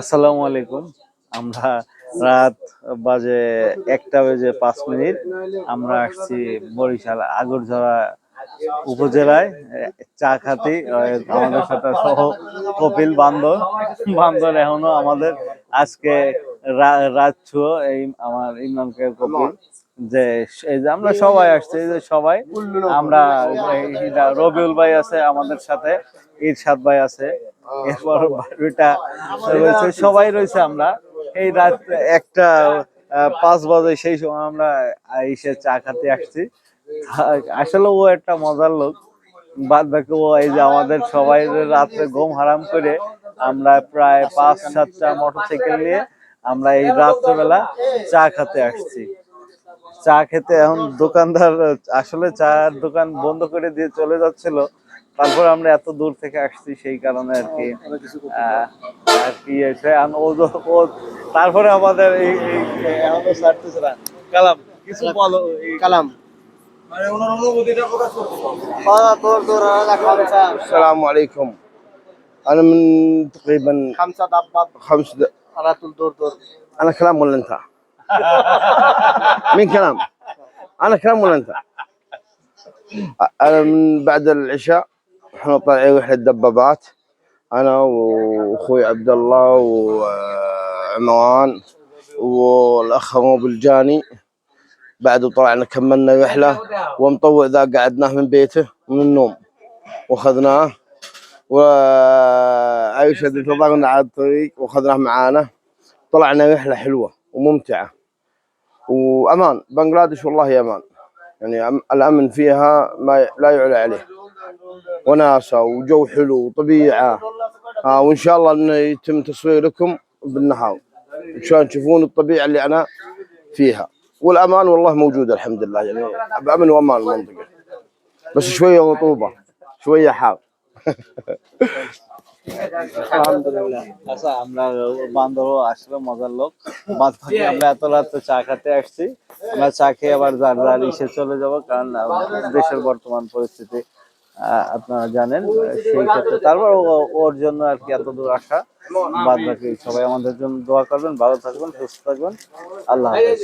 আসসালামু আলাইকুম। আমরা রাত বাজে একটা বেজে পাঁচ মিনিট। আমরা আসছি বরিশাল আগরঝরা উপজেলায়। চা খাতি আমাদের সাথে সহ কপিল বান্দর। বান্দর এখনও আমাদের আজকে রাত ছুয়ো এই আমার ইমরানকে কপিল। যে এই যে আমরা সবাই আসছি, এই যে সবাই। আমরা রবিউল ভাই আছে আমাদের সাথে, ইরশাদ ভাই আছে। সবাই রয়েছে আমরা। এই রাত একটা পাঁচ বাজে সেই সময় আমরা এসে চা খেতে আসছি। আসলে ও একটা মজার লোক। বাদ বাকি ও এই যে আমাদের সবাই রাত্রে ঘুম হারাম করে আমরা প্রায় পাঁচ সাতটা মোটরসাইকেল নিয়ে আমরা এই রাত্রেবেলা চা খেতে আসছি। চা খেতে এখন দোকানদার আসলে চার দোকান বন্ধ করে দিয়ে চলে যাচ্ছিল তারপর আমরা এত দূর থেকে আসছি সেই কারণে আর কি আহ, আর কি এসে আন- ও যো- ও তারপরে আমাদের এই এই এখনো ছাড়তেছে না কালাম কিছু বলো এই- কালাম السلام عليكم انا من تقريبا খামসা দাব্বাব خمس د... আরাতুল দৌড় দৌড় انا كلام ولا انت؟ مين كلام؟ أنا كلام ولا أنت؟ أنا من بعد العشاء إحنا طالعين رحلة دبابات أنا وأخوي عبد الله وعمران والأخ روب الجاني بعد طلعنا كملنا رحلة ومطوع ذا قعدناه من بيته من النوم وأخذناه وعيشة انتظرنا على الطريق وأخذناه معانا طلعنا رحلة حلوة وممتعة وأمان. بنغلاديش والله أمان. يعني الأمن فيها ما لا يعلى عليه. وناسة وجو حلو وطبيعة. آه وإن شاء الله إنه يتم تصويركم بالنهار. عشان تشوفون الطبيعة اللي أنا فيها. والأمان والله موجود الحمد لله. يعني بأمن وأمان المنطقة. بس شوية رطوبه شوية حار. আলহামদুলিল্লাহ। আচ্ছা আমরা বান্দরও আসলে, মজার লোক। বাদ আমরা এত রাত্রে চা খেতে আসছি। আমরা চা খেয়ে আবার যার যার ইসে চলে যাব, কারণ দেশের বর্তমান পরিস্থিতি আপনারা জানেন সেই ক্ষেত্রে। তারপর ওর জন্য আর কি এত দূর আসা। বাদ বাকি সবাই আমাদের জন্য দোয়া করবেন, ভালো থাকবেন, সুস্থ থাকবেন। আল্লাহ হাফেজ।